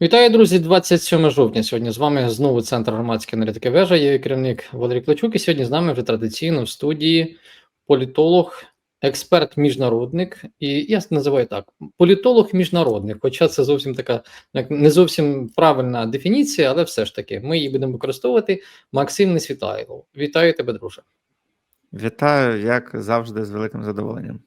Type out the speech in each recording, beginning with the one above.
Вітаю, друзі, 27 жовтня. Сьогодні з вами знову Центр громадської аналітики вежа. Я керівник Валерій Клочук. І сьогодні з нами вже традиційно в студії політолог, експерт міжнародник. І я називаю так: політолог міжнародник. Хоча це зовсім така не зовсім правильна дефініція, але все ж таки ми її будемо використовувати. Максим Несвітайлов. Вітаю тебе, друже. Вітаю, як завжди, з великим задоволенням.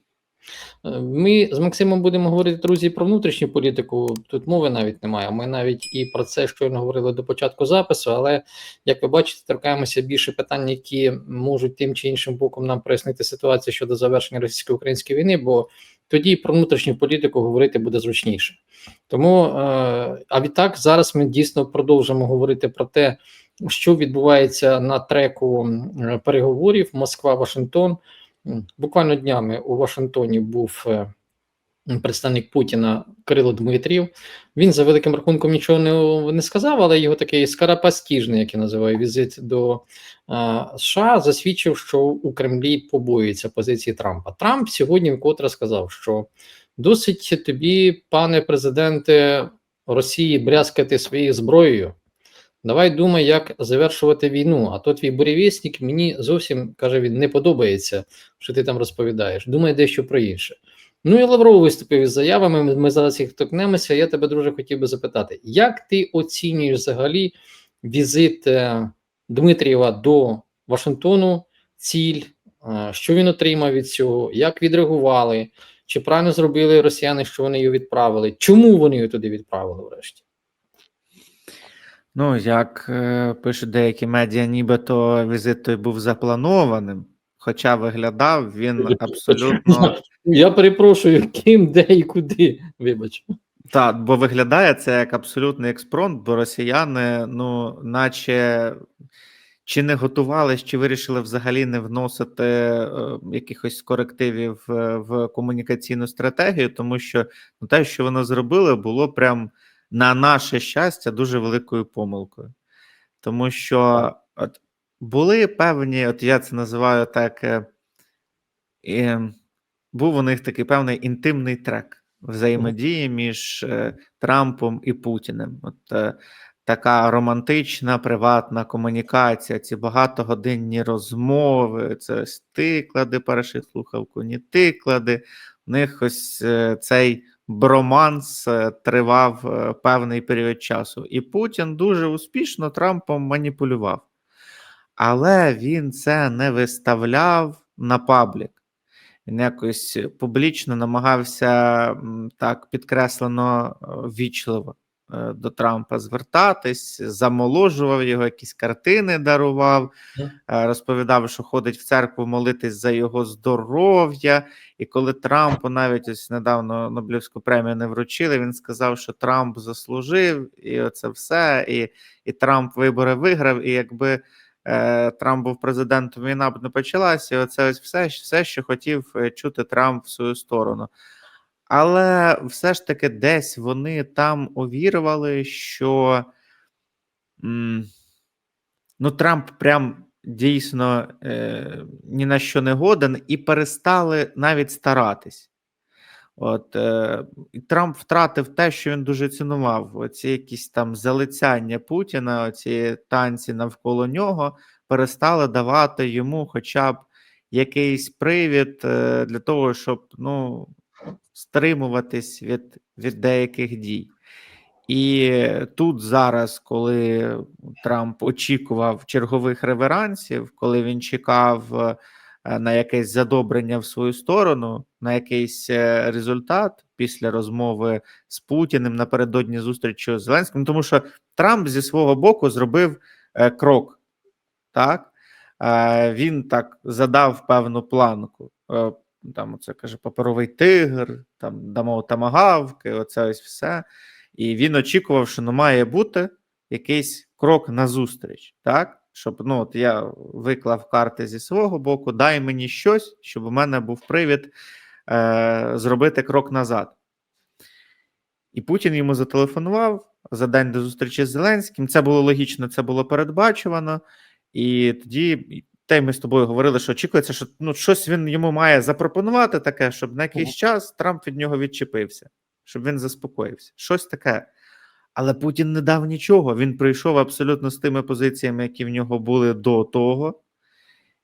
Е, Ми з Максимом будемо говорити, друзі, про внутрішню політику. Тут мови навіть немає. Ми навіть і про це щойно говорили до початку запису, але як ви бачите, торкаємося більше питань, які можуть тим чи іншим боком нам прояснити ситуацію щодо завершення російсько-української війни, бо тоді про внутрішню політику говорити буде зручніше. Тому е, а відтак зараз ми дійсно продовжимо говорити про те, що відбувається на треку переговорів Москва-Вашингтон. Буквально днями у Вашингтоні був е, представник Путіна Кирило Дмитрів. Він за великим рахунком нічого не, не сказав, але його такий скарапастіжний, як я називаю, візит до е, США засвідчив, що у Кремлі побоюється позиції Трампа. Трамп сьогодні вкотре сказав, що досить тобі, пане президенте Росії, брязкати своєю зброєю. Давай думай, як завершувати війну. А то твій бурєвісник мені зовсім каже він не подобається, що ти там розповідаєш. Думай дещо про інше. Ну і Лавров виступив із заявами. Ми, зараз їх торкнемося. Я тебе дуже хотів би запитати, як ти оцінюєш взагалі візит е, Дмитрієва до Вашингтону, ціль, е, що він отримав від цього, як відреагували, чи правильно зробили росіяни, що вони його відправили? Чому вони його туди відправили врешті? Ну, як е, пишуть деякі медіа, нібито візит той був запланованим, хоча виглядав він абсолютно. Я перепрошую, ким, де і куди. Вибач. Так, бо виглядає це як абсолютний експромт, бо росіяни, ну, наче чи не готувались, чи вирішили взагалі не вносити е, якихось корективів в, в комунікаційну стратегію, тому що ну, те, що вони зробили, було прям на наше щастя дуже великою помилкою. Тому що от, були певні, от я це називаю так, е, е, був у них такий певний інтимний трек взаємодії між е, Трампом і Путіним. От е, така романтична, приватна комунікація, ці багатогодинні розмови, це ось ти клади перший слухавку, ні ти клади. У них ось цей броманс е, тривав е, певний період часу. І Путін дуже успішно Трампом маніпулював. Але він це не виставляв на паблік. Він якось публічно намагався так підкреслено вічливо. е, до Трампа звертатись, замоложував його, якісь картини дарував, е, розповідав, що ходить в церкву молитись за його здоров'я. І коли Трампу навіть ось недавно Нобелівську премію не вручили, він сказав, що Трамп заслужив, і оце все. І, і Трамп вибори виграв. І якби е, Трамп був президентом, війна б не почалася. І оце ось все, все, що хотів е, чути Трамп в свою сторону. Але все ж таки десь вони там увірували, що ну, Трамп прям дійсно е, ні на що не годен, і перестали навіть старатись. От е, Трамп втратив те, що він дуже цінував. Оці якісь там залицяння Путіна, оці танці навколо нього перестали давати йому хоча б якийсь привід е, для того, щоб ну, стримуватись від, від деяких дій. І тут зараз, коли Трамп очікував чергових реверансів, коли він чекав е, на якесь задобрення в свою сторону, на якийсь е, результат після розмови з Путіним напередодні зустрічі з Зеленським, тому що Трамп зі свого боку зробив е, крок, так він так задав певну планку. Там це каже паперовий тигр, там дамо тамагавки, оце ось все. І він очікував, що ну, має бути якийсь крок назустріч, так? Щоб ну, от я виклав карти зі свого боку, дай мені щось, щоб у мене був привід е, зробити крок назад. І Путін йому зателефонував за день до зустрічі з Зеленським. Це було логічно, це було передбачувано. І тоді те ми з тобою говорили, що очікується, що ну, щось він йому має запропонувати таке, щоб на якийсь час Трамп від нього відчепився, щоб він заспокоївся. Щось таке. Але Путін не дав нічого. Він прийшов абсолютно з тими позиціями, які в нього були до того.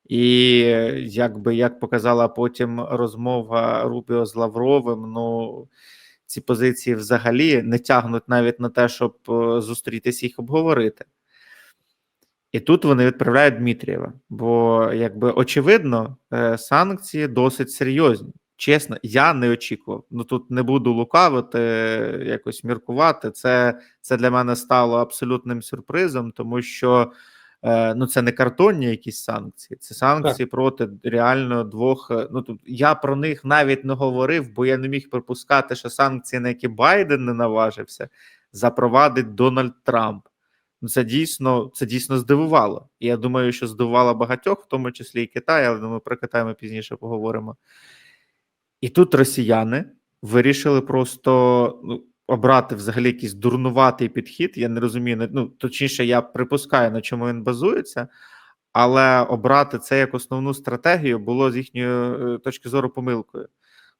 І якби як показала потім розмова Рубіо з Лавровим, ну ці позиції взагалі не тягнуть навіть на те, щоб е, зустрітися їх обговорити. І тут вони відправляють Дмитрієва. Бо, якби очевидно, е, санкції досить серйозні. Чесно, я не очікував. Ну тут не буду лукавити, якось міркувати. Це, це для мене стало абсолютним сюрпризом, тому що е, ну це не картонні якісь санкції, це санкції проти реально двох. е, Ну тут я про них навіть не говорив, бо я не міг припускати, що санкції, на які Байден не наважився, запровадить Дональд Трамп. Ну, це дійсно це дійсно здивувало. І я думаю, що здивувало багатьох, в тому числі і Китай, але думаю, про Китай ми пізніше поговоримо. І тут росіяни вирішили просто ну, обрати взагалі якийсь дурнуватий підхід. Я не розумію, ну точніше, я припускаю, на чому він базується, але обрати це як основну стратегію було з їхньої е, точки зору помилкою.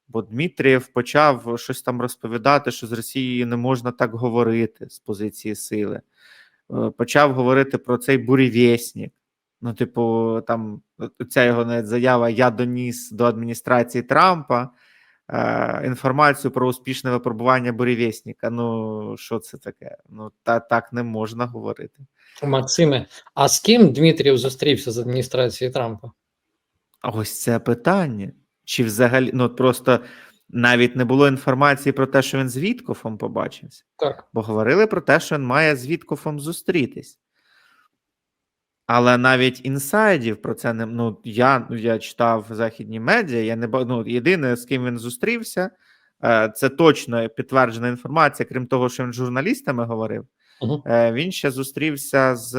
Бо Дмитрієв почав щось там розповідати, що з Росією не можна так говорити з позиції сили. Е, Почав говорити про цей бурєвєснік. Ну, типу, там ця його навіть заява: Я доніс до адміністрації Трампа е, інформацію про успішне випробування бурєвєсника. Ну, що це таке? Ну, та так не можна говорити. Максиме, а з ким Дмитрієв зустрівся з адміністрацією Трампа? Ось це питання. Чи взагалі ну просто навіть не було інформації про те, що він з Віткофом побачився, Так. бо говорили про те, що він має з Віткофом зустрітись. Але навіть інсайдів про це не ну я я читав західні медіа. Я не ну, єдине, з ким він зустрівся, е, це точно підтверджена інформація, крім того, що він з журналістами говорив. Угу. Він ще зустрівся з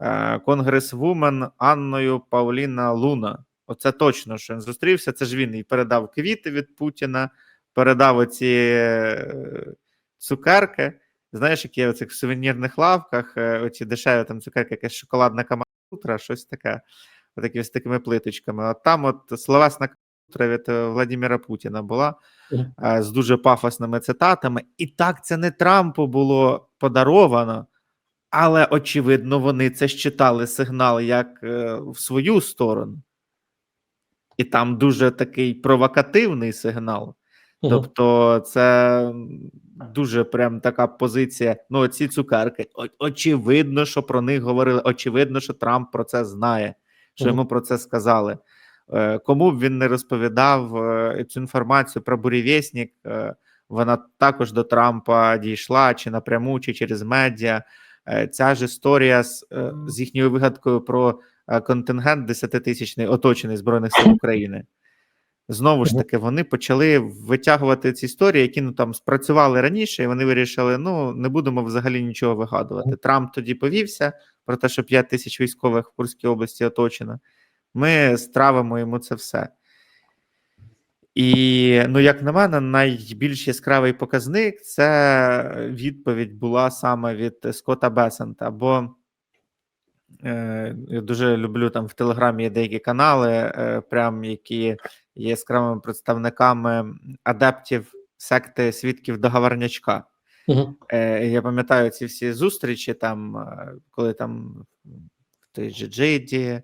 е, конгресвумен Анною Пауліна Луна. Оце точно, що він зустрівся. Це ж він і передав квіти від Путіна, передав оці е, цукерки. Знаєш, які в цих сувенірних лавках, е, оці дешеві там цукерки, якась шоколадна камутра, щось таке, отакі з такими плиточками. От там от словесна камутра від е, Владимира Путіна була з дуже пафосними цитатами. І так це не Трампу було подаровано, але очевидно, вони це считали сигнал як в свою сторону. І там дуже такий провокативний сигнал. Тобто, це дуже прям така позиція. Ну, ці цукерки. Очевидно, що про них говорили. Очевидно, що Трамп про це знає, що Мгм. йому про це сказали. Е, Кому б він не розповідав е, цю інформацію про бурєвєснік, е, вона також до Трампа дійшла, чи напряму, чи через медіа. Ця ж історія з, з їхньою вигадкою про контингент 10-тисячний, оточений Збройних сил України. Знову ж таки, вони почали витягувати ці історії, які ну там спрацювали раніше, і вони вирішили: ну не будемо взагалі нічого вигадувати. Трамп тоді повівся про те, що 5 тисяч військових в Курській області оточено. Ми стравимо йому це все. І, ну, як на мене, найбільш яскравий показник це відповідь була саме від Скотта Бесента. Бо я дуже люблю там в Телеграмі є деякі канали, е, прям які є яскравими представниками адептів секти свідків договорнячка. Угу. Е, я пам'ятаю ці всі зустрічі, там, е, коли там в той же Джиді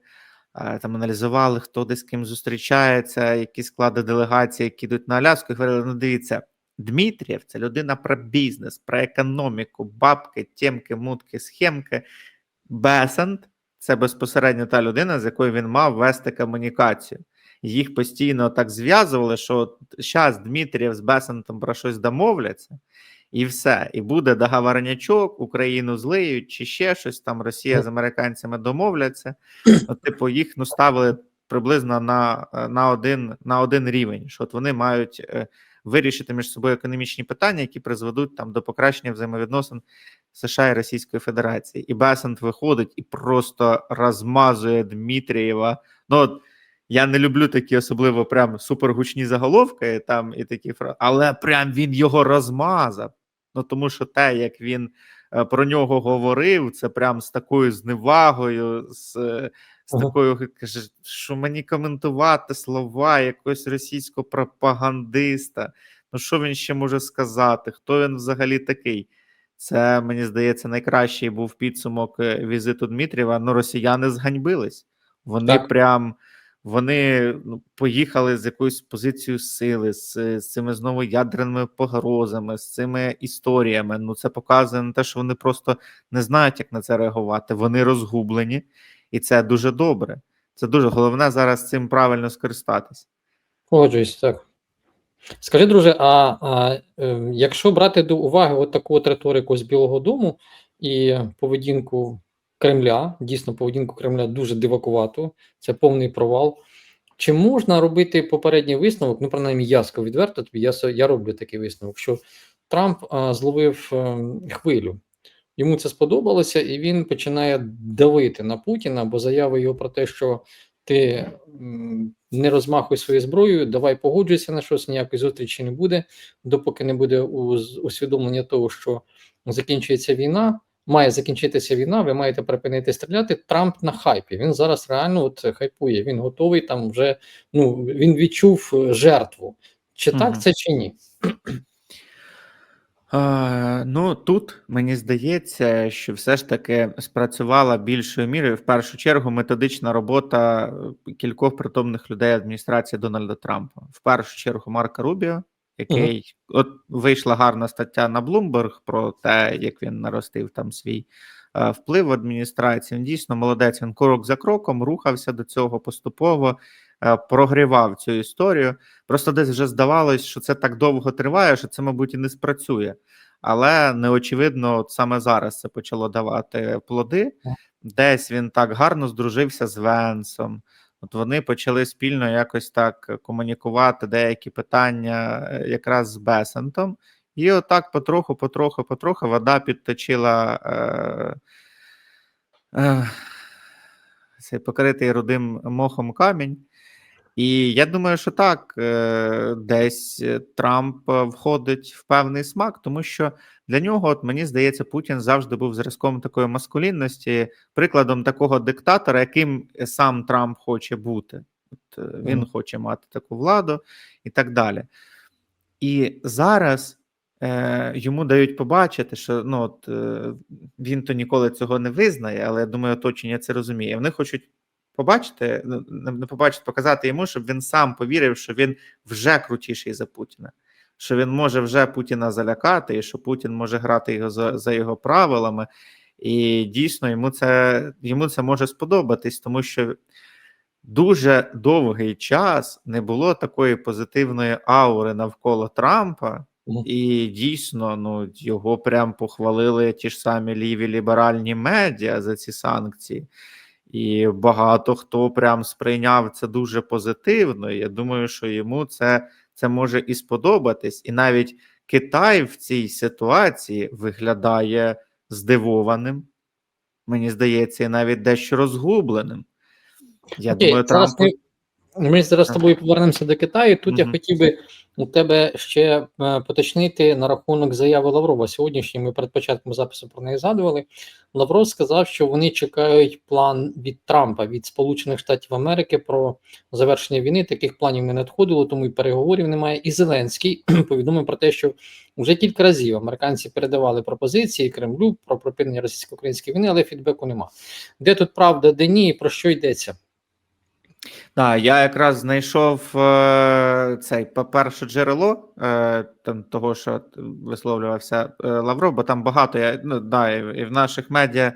е, там аналізували, хто де з ким зустрічається, які склади делегації, які йдуть на Аляску, і говорили: ну дивіться, Дмитрієв це людина про бізнес, про економіку, бабки, тємки, мутки, схемки. Бесент це безпосередньо та людина, з якою він мав вести комунікацію. Їх постійно так зв'язували, що зараз Дмитрієв з Бесентом про щось домовляться, і все. І буде договорнячок, Україну злиють, чи ще щось там Росія з американцями домовляться. От, типу, їх ну, ставили приблизно на, на, один, на один рівень, що от вони мають е, вирішити між собою економічні питання, які призведуть там до покращення взаємовідносин США і Російської Федерації. І Бесент виходить і просто розмазує Дмитрієва. Ну, от, я не люблю такі особливо прям супергучні заголовки, там і такі фрази, але прям він його розмазав. Ну тому що те, як він е, про нього говорив, це прям з такою зневагою, з, з такою каже, що мені коментувати слова якогось російського пропагандиста. Ну що він ще може сказати? Хто він взагалі такий? Це мені здається найкращий був підсумок е, візиту Дмитрієва. Ну, росіяни зганьбились. Вони Так. прям вони ну, поїхали з якоюсь позицією сили, з, з цими знову ядерними погрозами, з цими історіями. Ну, це показує на те, що вони просто не знають, як на це реагувати. Вони розгублені, і це дуже добре. Це дуже головне зараз цим правильно скористатись. Погоджуюсь, так. Скажи, друже, а, а е, якщо брати до уваги таку риторику з Білого Дому і поведінку Кремля, дійсно поведінку Кремля дуже дивакувату, це повний провал. Чи можна робити попередній висновок? Ну, принаймні, я скажу відверто тобі, я, я роблю такий висновок, що Трамп а, зловив е, хвилю. Йому це сподобалося, і він починає давити на Путіна, бо заяви його про те, що ти не розмахуй своєю зброєю, давай погоджуйся на щось, ніякої зустрічі не буде, допоки не буде усвідомлення того, що закінчується війна. Має закінчитися війна, ви маєте припинити стріляти. Трамп на хайпі. Він зараз реально от хайпує. Він готовий там вже. Ну він відчув е, жертву. Чи так це чи ні? Ну тут мені здається, що все ж таки спрацювала більшою мірою в першу чергу методична робота е, кількох притомних людей адміністрації Дональда Трампа. В першу чергу Марка Рубіо, який от вийшла гарна стаття на Bloomberg про те, як він наростив там свій е, вплив в адміністрації. Він дійсно молодець. Він крок за кроком рухався до цього поступово, прогрівав цю історію. Просто десь вже здавалось, що це так довго триває, що це, мабуть, і не спрацює. Але неочевидно, от саме зараз це почало давати плоди. Десь він так гарно здружився з Венсом. От вони почали спільно якось так комунікувати деякі питання е, якраз з Бесентом. І отак потроху, потроху, потроху вода підточила е, е, цей покритий рудим мохом камінь. І я думаю, що так, е, десь е, Трамп е, входить в певний смак, тому що для нього, от мені здається, Путін завжди був зразком такої маскулінності, прикладом такого диктатора, яким сам Трамп хоче бути. От він Мгм. хоче мати таку владу і так далі. І зараз е, йому дають побачити, що ну, от, е, він то ніколи цього не визнає, але я думаю, оточення це розуміє. Вони хочуть побачити, ну, не не побачити, показати йому, щоб він сам повірив, що він вже крутіший за Путіна, що він може вже Путіна залякати, і що Путін може грати його за, за його правилами. І дійсно йому це, йому це може сподобатись, тому що дуже довгий час не було такої позитивної аури навколо Трампа, і дійсно ну, його прям похвалили ті ж самі ліві ліберальні медіа за ці санкції. І багато хто прям сприйняв це дуже позитивно. Я думаю, що йому це, це може і сподобатись. І навіть Китай в цій ситуації виглядає здивованим, мені здається, і навіть дещо розгубленим. Я Окей, думаю, Трамп... Трампу. Ми, ми зараз з тобою повернемося до Китаю. Тут я хотів би у тебе ще е, поточнити на рахунок заяви Лаврова. Сьогоднішній ми перед початком запису про неї згадували. Лавров сказав, що вони чекають план від Трампа від Сполучених Штатів Америки про завершення війни. Таких планів не надходило, тому і переговорів немає. І Зеленський повідомив про те, що вже кілька разів американці передавали пропозиції Кремлю про припинення російсько-української війни, але фідбеку нема. Де тут правда, де ні, про що йдеться? Так, я якраз знайшов е, цей перше джерело е, там, того, що висловлювався е, Лавров, бо там багато я ну да, і, і в наших медіа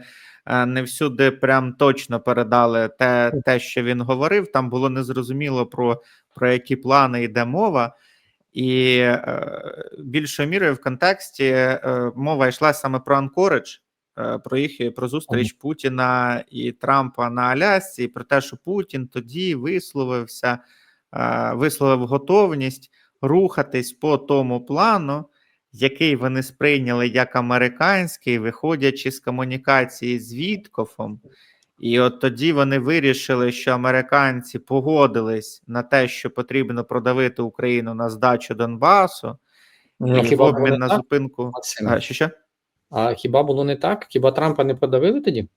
е, не всюди прям точно передали те, те, що він говорив. Там було незрозуміло про, про які плани йде мова. І е, більшою мірою в контексті е, мова йшла саме про Анкоридж, про їх про зустріч Путіна і Трампа на Алясці, і про те, що Путін тоді висловився, е, висловив готовність рухатись по тому плану, який вони сприйняли як американський, виходячи з комунікації з Віткофом. І от тоді вони вирішили, що американці погодились на те, що потрібно продавити Україну на здачу Донбасу, Ну, і в обмін на зупинку. А, що, що? А хіба було не так? Хіба Трампа не подавили тоді?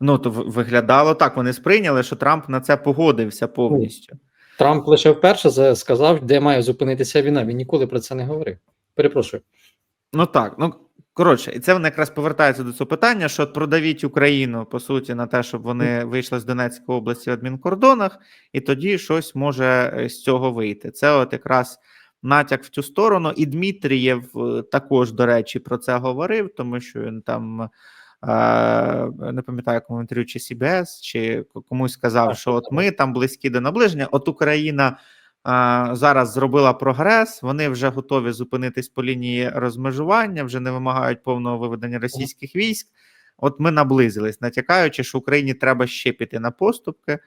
Ну, то виглядало так. Вони сприйняли, що Трамп на це погодився повністю. Трамп лише вперше сказав, де має зупинитися війна. Він ніколи про це не говорив. Перепрошую. Ну так, ну Коротше, і це вони якраз повертаються до цього питання: що продавіть Україну по суті на те, щоб вони вийшли з Донецької області в адмінкордонах, і тоді щось може е, з цього вийти. Це от якраз натяк в цю сторону. І Дмитрієв е, також, до речі, про це говорив, тому що він там. е, Не пам'ятаю, кому інтерв'ю, чи CBS, чи комусь сказав, що от ми там близькі до наближення. От Україна а, зараз зробила прогрес. Вони вже готові зупинитись по лінії розмежування, вже не вимагають повного виведення російських військ. От ми наблизились, натякаючи, що Україні треба ще піти на поступки.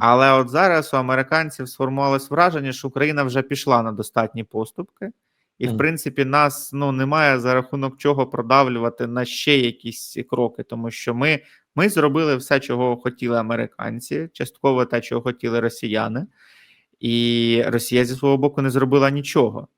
Але от зараз у американців сформувалось враження, що Україна вже пішла на достатні поступки, і в принципі нас ну немає за рахунок чого продавлювати на ще якісь кроки, тому що ми, ми зробили все, чого хотіли американці, частково те, чого хотіли росіяни. І Росія зі свого боку не зробила нічого.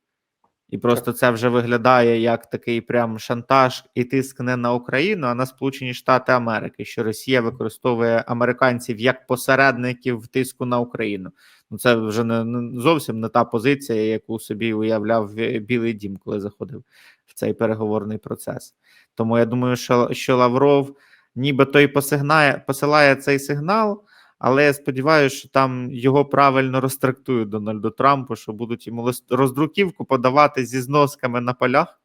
І просто це вже виглядає як такий прям шантаж і тиск не на Україну, а на Сполучені Штати Америки, що Росія використовує американців як посередників в тиску на Україну. Ну це вже не, зовсім не та позиція, яку собі уявляв е, Білий Дім, коли заходив в цей переговорний процес. Тому я думаю, що, що Лавров нібито і посигнає, посилає цей сигнал. Але я сподіваюся, що там його правильно розтрактують Дональду Трампу, що будуть йому роздруківку подавати зі зносками на полях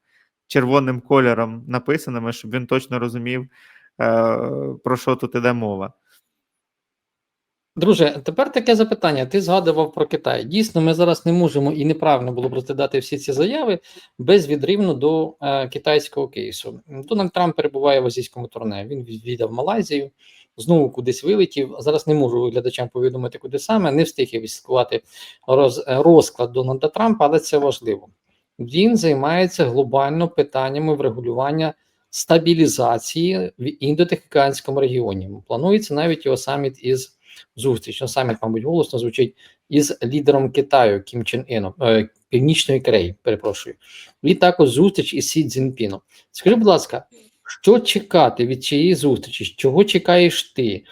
червоним кольором написаними, щоб він точно розумів, е, про що тут іде мова. Друже, тепер таке запитання. Ти згадував про Китай. Дійсно, ми зараз не можемо і неправильно було б розглядати всі ці заяви безвідривно до е, китайського кейсу. Дональд Трамп перебуває в азійському турне. Він відвідав Малайзію, знову кудись вилетів. Зараз не можу глядачам повідомити, куди саме. Не встиг я відслідкувати роз, е, розклад Дональда Трампа, але це важливо. Він займається глобально питаннями врегулювання стабілізації в індотихоокеанському регіоні. Планується навіть його саміт із зустріч. Ну, саміт, мабуть, голосно звучить із лідером Китаю Кім Чен Іном, е, Північної Кореї, перепрошую, і також зустріч із Сі Цзіньпіном. Скажи, будь ласка, що чекати від цієї зустрічі? Чого чекаєш ти?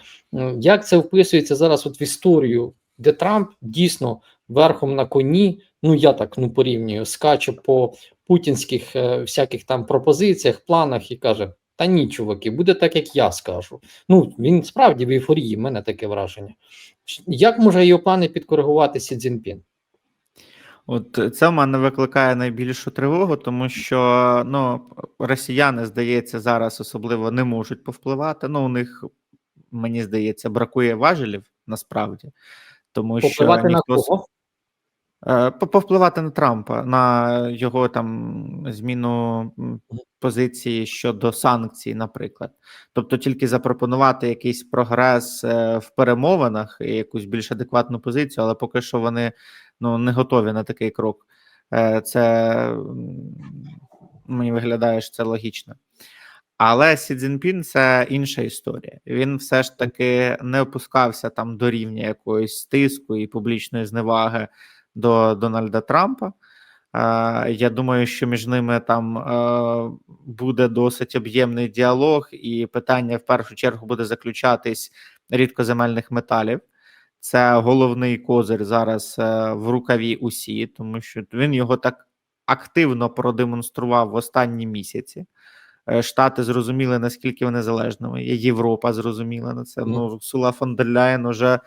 Як це вписується зараз от в історію, де Трамп дійсно верхом на коні, ну я так ну порівнюю, скаче по путінських е, всяких там пропозиціях, планах і каже: Та ні, чуваки, буде так, як я скажу. Ну він справді в ейфорії, в мене таке враження. Як може його плани підкоригувати Сі Цзіньпін? От це в мене викликає найбільшу тривогу, тому що ну, росіяни, здається, зараз особливо не можуть повпливати. Ну, у них, мені здається, бракує важелів насправді. Тому що на ніхто з- кого? Е, Повпливати на Трампа, на його там зміну позиції щодо санкцій, наприклад. Тобто тільки запропонувати якийсь прогрес е, в перемовинах і якусь більш адекватну позицію, але поки що вони ну, не готові на такий крок. Е, Це мені виглядає, що це логічно. Але Сі Цзіньпін – це інша історія. Він все ж таки не опускався там до рівня якоїсь тиску і публічної зневаги до Дональда Трампа. Е, Я думаю, що між ними там е, буде досить об'ємний діалог, і питання в першу чергу буде заключатись рідкоземельних металів. Це головний козир зараз е, в рукаві усі, тому що він його так активно продемонстрував в останні місяці. Е, Штати зрозуміли, наскільки вони залежними. є. Європа зрозуміла на це. Мгм. Ну, Сула фон дер Ляєн уже е,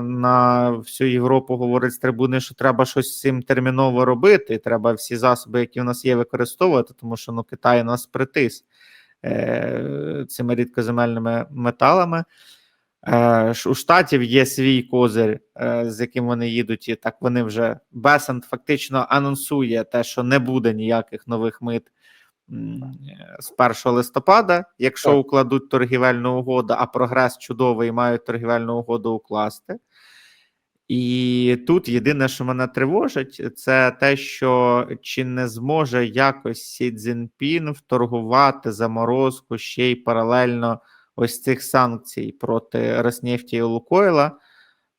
на всю Європу говорить з трибуни, що треба щось з цим терміново робити. Треба всі засоби, які в нас є, використовувати, тому що ну, Китай нас притис е, цими рідкоземельними металами. Е, у штатів є свій козир, е, з яким вони їдуть, і так вони вже Бесент фактично анонсує те, що не буде ніяких нових мит з 1 листопада, якщо Так. укладуть торгівельну угоду, а прогрес чудовий мають торгівельну угоду укласти. І тут єдине, що мене тривожить, це те, що чи не зможе якось Сі Цзіньпін вторгувати заморозку ще й паралельно ось цих санкцій проти Роснефті і Лукойла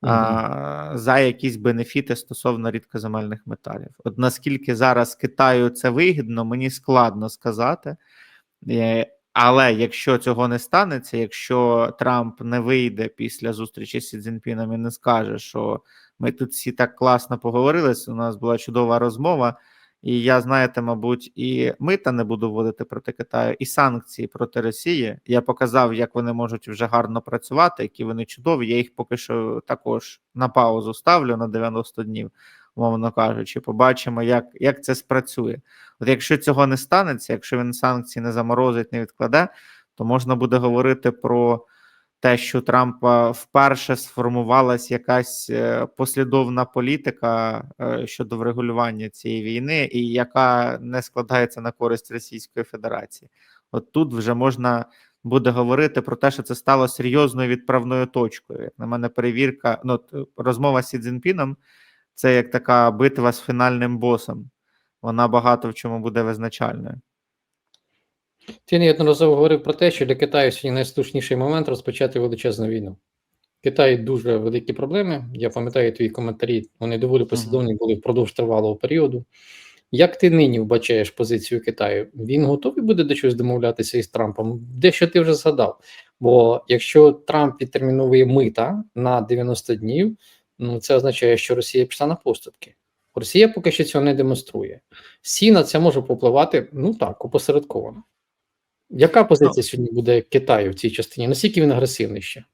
а, за якісь бенефіти стосовно рідкоземельних металів. От наскільки зараз Китаю це вигідно, мені складно сказати. Е, Але якщо цього не станеться, якщо Трамп не вийде після зустрічі з Сі Цзіньпіном і не скаже, що ми тут всі так класно поговорили, у нас була чудова розмова, І я, знаєте, мабуть, і мита не буду вводити проти Китаю, і санкції проти Росії. Я показав, як вони можуть вже гарно працювати, які вони чудові. Я їх поки що також на паузу ставлю на 90 днів, умовно кажучи. Побачимо, як, як це спрацює. От якщо цього не станеться, якщо він санкції не заморозить, не відкладе, то можна буде говорити про те, що Трампа вперше сформувалась якась е, послідовна політика е, щодо врегулювання цієї війни, і яка не складається на користь Російської Федерації. От тут вже можна буде говорити про те, що це стало серйозною відправною точкою. Як на мене, перевірка, ну розмова з Сі Цзіньпіном – це як така битва з фінальним босом. Вона багато в чому буде визначальною. Ти неодноразово говорив про те, що для Китаю сьогодні найслушніший момент розпочати величезну війну. Китай дуже великі проблеми. Я пам'ятаю твої коментарі, вони доволі послідовні були впродовж тривалого періоду. Як ти нині вбачаєш позицію Китаю? Він готовий буде до чогось домовлятися із Трампом? Дещо ти вже згадав. Бо якщо Трамп відтерміновує мита на 90 днів, ну це означає, що Росія пішла на поступки. Росія поки що цього не демонструє. Сі на це може попливати, ну так, опосередковано. Яка позиція сьогодні буде Китаю в цій частині? Наскільки він агресивний ще?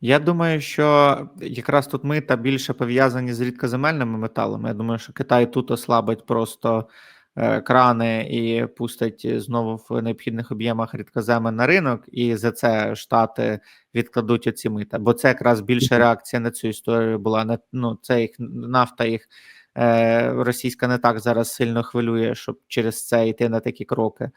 Я думаю, що якраз тут мита більше пов'язані з рідкоземельними металами. Я думаю, що Китай тут ослабить просто е, крани і пустить знову в необхідних об'ємах рідкоземи на ринок, і за це Штати відкладуть оці мита. Бо це якраз більша реакція на цю історію була. Не, ну, це їх нафта їх е, російська не так зараз сильно хвилює, щоб через це йти на такі кроки.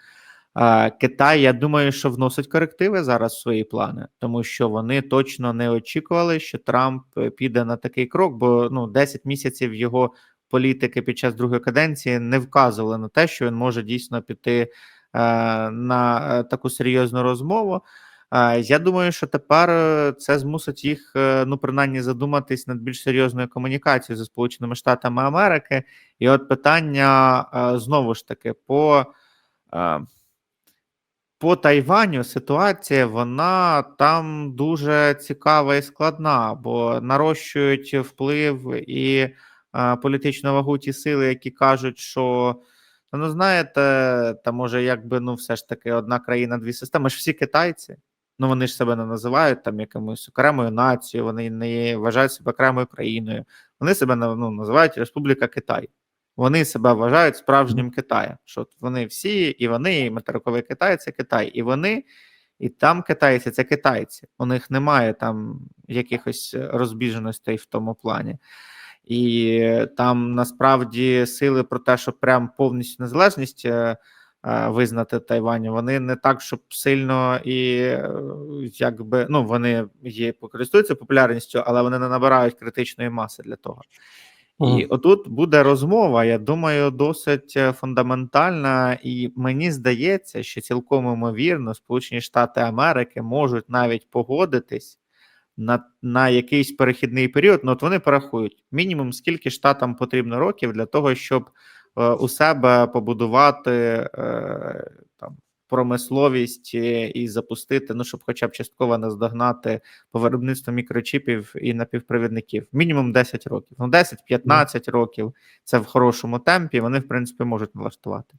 Китай, я думаю, що вносить корективи зараз в свої плани, тому що вони точно не очікували, що Трамп е, піде на такий крок, бо ну 10 місяців його політики під час другої каденції не вказували на те, що він може дійсно піти е, на е, таку серйозну розмову. Е, я думаю, що тепер е, це змусить їх, е, ну принаймні, задуматись над більш серйозною комунікацією зі Сполученими Штатами Америки. І от питання е, знову ж таки по. е, по Тайваню ситуація вона там дуже цікава і складна, бо нарощують вплив і е, політичну вагу ті сили, які кажуть, що ну знаєте, та може, якби ну, все ж таки одна країна, дві системи. Ми ж всі китайці. Ну вони ж себе не називають там якимось окремою нацією, вони не вважають себе окремою країною. Вони себе ну, називають Республіка Китай. Вони себе вважають справжнім Китаєм. Що вони всі, і вони, і материковий Китай це Китай, і вони, і там китайці це китайці. У них немає там якихось розбіжностей в тому плані. І там насправді сили про те, що прям повністю незалежність е, е, визнати Тайваню, вони не так, щоб сильно і е, якби ну вони є користуються популярністю, але вони не набирають критичної маси для того. І отут буде розмова, я думаю, досить е, фундаментальна, і мені здається, що цілком ймовірно Сполучені Штати Америки можуть навіть погодитись на на якийсь перехідний період. Ну, от вони порахують мінімум, скільки штатам потрібно років для того, щоб е, у себе побудувати е, там промисловість е, і запустити, ну щоб, хоча б частково наздогнати по виробництву мікрочіпів і напівпровідників. Мінімум 10 років. Ну, 10-15 років це в хорошому темпі. Вони, в принципі, можуть налаштувати.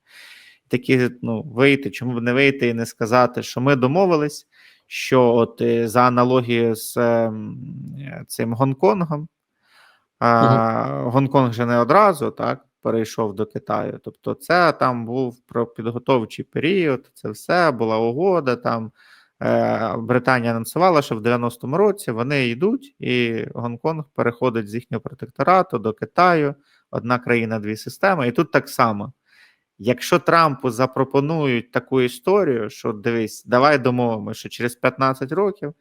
Такі ну, вийти, чому б не вийти і не сказати, що ми домовились, що от е, за аналогією з е, цим Гонконгом, а, Гонконг же не одразу так перейшов до Китаю. Тобто, це там був про підготовчий період, це все була угода. Там е, Британія анонсувала, що в 90-му році вони йдуть, і Гонконг переходить з їхнього протекторату до Китаю. Одна країна, дві системи. І тут так само. Якщо Трампу запропонують таку історію, що дивись, давай домовимося, що через 15 років,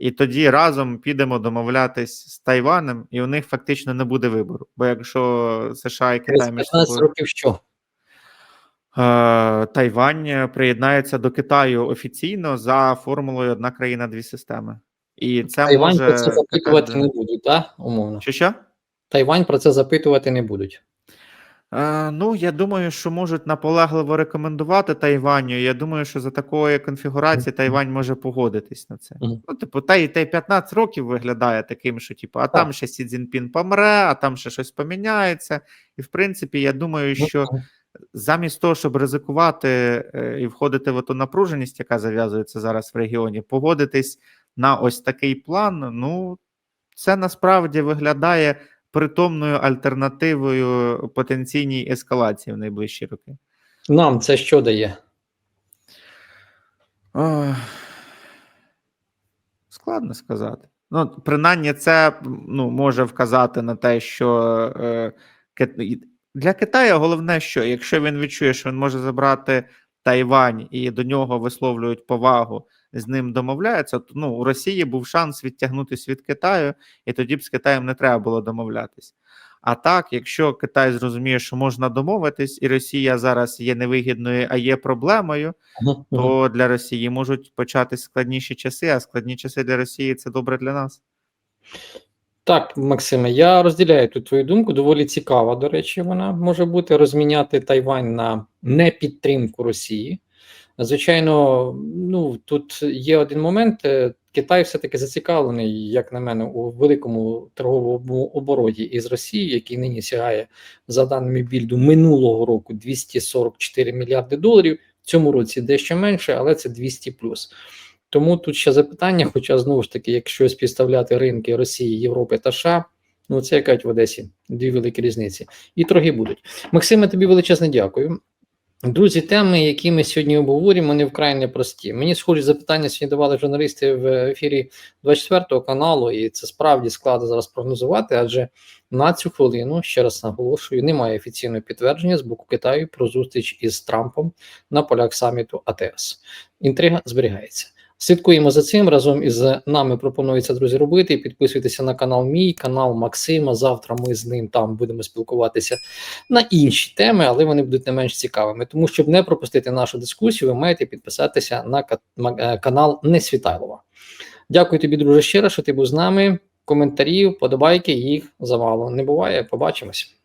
і тоді разом підемо домовлятись з Тайванем, і у них фактично не буде вибору. Бо якщо США і Китай між 15 собою років що? Е, Тайвань приєднається до Китаю офіційно за формулою одна країна, дві системи. І це Тайвань може про це запитувати не будуть, так? Умовно. Що що? Тайвань про це запитувати не будуть. Е, ну, я думаю, що можуть наполегливо рекомендувати Тайваню. Я думаю, що за такої конфігурації Тайвань може погодитись на це. Мгм. Ну, типу, та й та й 15 років виглядає таким, що типу, а там ще Сі Цзіньпін помре, а там ще щось поміняється. І в принципі, я думаю, що замість того, щоб ризикувати е, і входити в ту напруженість, яка зав'язується зараз в регіоні, погодитись на ось такий план. Ну, це насправді виглядає притомною альтернативою потенційній ескалації в найближчі роки. Нам це що дає? Ох, складно сказати. Ну, принаймні, це ну, може вказати на те, що е, для Китаю головне, що якщо він відчує, що він може забрати Тайвань і до нього висловлюють повагу, з ним домовляються, ну, у Росії був шанс відтягнутися від Китаю, і тоді б з Китаєм не треба було домовлятись. А так, якщо Китай зрозуміє, що можна домовитись, і Росія зараз є невигідною, а є проблемою, то для Росії можуть початись складніші часи, а складні часи для Росії це добре для нас. Так, Максиме, я розділяю тут твою думку. Доволі цікава, до речі, вона може бути розміняти Тайвань на непідтримку Росії. Звичайно, ну тут є один момент. е, Китай все-таки зацікавлений, як на мене, у великому торговому обороті із Росією, який нині сягає, за даними більду, минулого року 244 мільярди доларів. В цьому році дещо менше, але це 200 плюс. Тому тут ще запитання, хоча знову ж таки, якщо співставляти ринки Росії, Європи та США, ну це якась в Одесі дві великі різниці. І торги будуть. Максиме, тобі величезне дякую. Друзі, теми, які ми сьогодні обговорюємо, вони вкрай непрості. Мені схожі запитання сьогодні давали журналісти в ефірі 24 каналу, і це справді складно зараз прогнозувати, адже на цю хвилину, ще раз наголошую, немає офіційного підтвердження з боку Китаю про зустріч із Трампом на полях саміту АТС. Інтрига зберігається. Слідкуємо за цим разом із нами. Пропонується друзі робити. Підписуйтеся на канал мій, канал Максима. Завтра ми з ним там будемо спілкуватися на інші теми, але вони будуть не менш цікавими. Тому щоб не пропустити нашу дискусію, ви маєте підписатися на е, канал Несвітайлова. Дякую тобі, друже, ще раз, що ти був з нами. Коментарів, подобайки, їх замало не буває. Побачимось.